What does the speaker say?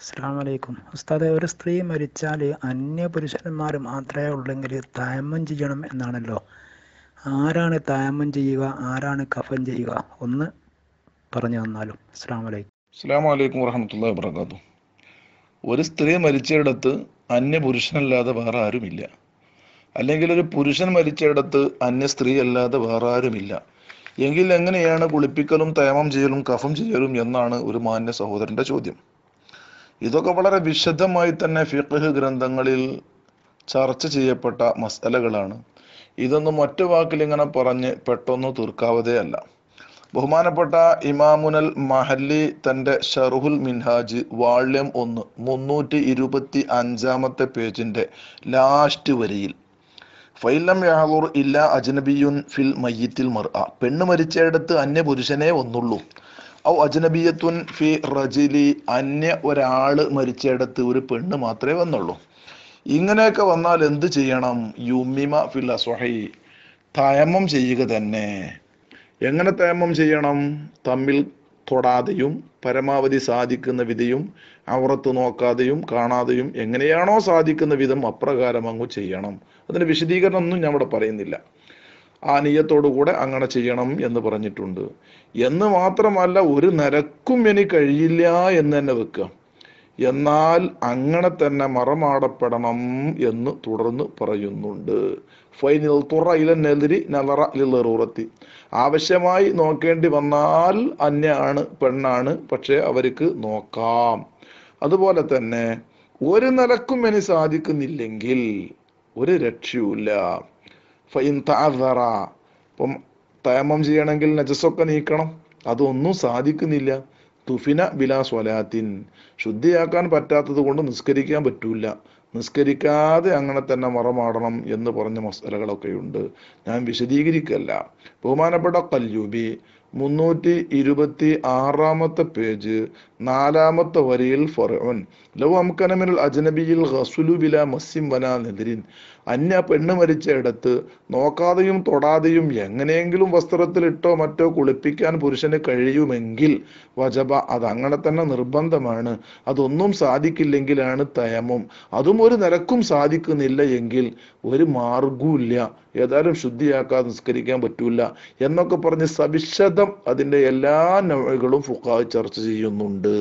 അസ്സാം വലൈക്കും ഉസ്താദെ ഒരു സ്ത്രീ മരിച്ചാൽ അന്യ പുരുഷന്മാർ മാത്രമേ ഉള്ളെങ്കിൽ തയമ്മം ചെയ്യണം എന്നാണല്ലോ. ആരാണ് തയമ്മം ചെയ്യുക? ആരാണ് കഫൻ ചെയ്യുക? ഒന്ന് പറഞ്ഞു തന്നാലും. അസ്സാം വലൈക്കും അസ്സാം വലൈക്കും വറഹമത്തല്ലാ വാബർക്കാത്തു ഒരു സ്ത്രീ മരിച്ചയിടത്ത് അന്യ പുരുഷനല്ലാതെ വേറെ ആരുമില്ല അല്ലെങ്കിൽ ഒരു പുരുഷൻ മരിച്ചയിടത്ത് അന്യ സ്ത്രീ അല്ലാതെ വേറെ ആരുമില്ല എങ്കിൽ എങ്ങനെയാണ് കുളിപ്പിക്കലും തേമം ചെയ്യലും കഫം ചെയ്യലും എന്നാണ് ഒരു മാന്യ സഹോദരന്റെ ചോദ്യം. ഇതൊക്കെ വളരെ വിശദമായി തന്നെ ഫിഖ് ഗ്രന്ഥങ്ങളിൽ ചർച്ച ചെയ്യപ്പെട്ട മസലകളാണ്. ഇതൊന്നും ഒറ്റ വാക്കിൽ ഇങ്ങനെ പറഞ്ഞ് പെട്ടെന്ന് തീർക്കാവതേ അല്ല. ബഹുമാനപ്പെട്ട ഇമാമുനൽ മഹല്ലി തന്റെ ഷർഹുൽ മിൻഹാജ് വാള്യം ഒന്ന് മുന്നൂറ്റി ഇരുപത്തി അഞ്ചാമത്തെ പേജിന്റെ ലാസ്റ്റ് വരിയിൽ. ഫൈലം യാഹൂർ ഇല്ല അജ്നബിയുൻ ഫിൽ മയ്യത്തിൽ മർ പെണ്ണ് മരിച്ചയിടത്ത് അന്യ ഒന്നുള്ളൂ ഔ അജ്നബിയത്തുൻ ഫി റജിലി അന്യ ഒരാൾ മരിച്ചയിടത്ത് ഒരു പെണ്ണ് മാത്രമേ വന്നുള്ളൂ. ഇങ്ങനെയൊക്കെ വന്നാൽ എന്ത് ചെയ്യണം? യുമിമ ഫിൽ അസ്വഹി തയമം ചെയ്യുക തന്നെ. എങ്ങനെ തയമം ചെയ്യണം? തമ്മിൽ തൊടാതെയും പരമാവധി സാധിക്കുന്ന വിധയും അവറത്ത് നോക്കാതെയും കാണാതെയും എങ്ങനെയാണോ സാധിക്കുന്ന വിധം അപ്രകാരം അങ്ങ് ചെയ്യണം. അതിന് വിശദീകരണം ഒന്നും ഞാൻ ഇവിടെ പറയുന്നില്ല. ആ നീയത്തോടുകൂടെ അങ്ങനെ ചെയ്യണം എന്ന് പറഞ്ഞിട്ടുണ്ട്. എന്ന് മാത്രമല്ല ഒരു നരക്കും ഇനി കഴിയില്ല എന്ന് തന്നെ വെക്കുക. എന്നാൽ അങ്ങനെ തന്നെ മറമാടപ്പെടണം എന്ന് തുടർന്ന് പറയുന്നുണ്ട്. ഫൈനിൽ തുറ ഇലെതിരി നലറ ലിറൂറത്തി ആവശ്യമായി നോക്കേണ്ടി വന്നാൽ അന്യാണ് പെണ്ണാണ് പക്ഷേ അവർക്ക് നോക്കാം. അതുപോലെ തന്നെ ഒരു നിലക്കും ഇനി സാധിക്കുന്നില്ലെങ്കിൽ ഒരു രക്ഷയുമില്ല. ഇപ്പം തയമം ചെയ്യണമെങ്കിൽ നജസ്സൊക്കെ നീക്കണം. അതൊന്നും സാധിക്കുന്നില്ല. തുഫിന ബിലാ സ്വലാത്തിൻ. ശുദ്ധിയാക്കാൻ പറ്റാത്തത് കൊണ്ട് നിസ്കരിക്കാൻ പറ്റൂല. നിസ്കരിക്കാതെ അങ്ങനെ തന്നെ മറമാടണം എന്ന് പറഞ്ഞ മസലകളൊക്കെയുണ്ട്. ഞാൻ വിശദീകരിക്കല്ല. ബഹുമാനപ്പെട്ട കല്യൂബി മുന്നൂറ്റി ഇരുപത്തി ആറാമത്തെ പേജ് നാലാമത്തെ വരിയിൽ ഫറോൻ. ലവ് അംകനമിനൽ അജനബിയിൽ ഹസുലു ബില മസ്സിം വന നെതിരിൻ അന്യ പെണ്ണ് മരിച്ച ഇടത്ത് നോക്കാതെയും തൊടാതെയും എങ്ങനെയെങ്കിലും വസ്ത്രത്തിലിട്ടോ മറ്റോ കുളിപ്പിക്കാൻ പുരുഷന് കഴിയുമെങ്കിൽ വജബ അത് അങ്ങനെ തന്നെ നിർബന്ധമാണ്. അതൊന്നും സാധിക്കില്ലെങ്കിലാണ് തയമം. അതും ഒരു നിരക്കും സാധിക്കുന്നില്ല എങ്കിൽ ഒരു മാർഗവുമില്ല ഏതായാലും ശുദ്ധിയാക്കാതെ നിസ്കരിക്കാൻ പറ്റൂല എന്നൊക്കെ പറഞ്ഞ് സവിശദം അതിന്റെ എല്ലാ നവകളും ഫുക്കാ ചർച്ച ചെയ്യുന്നുണ്ട്.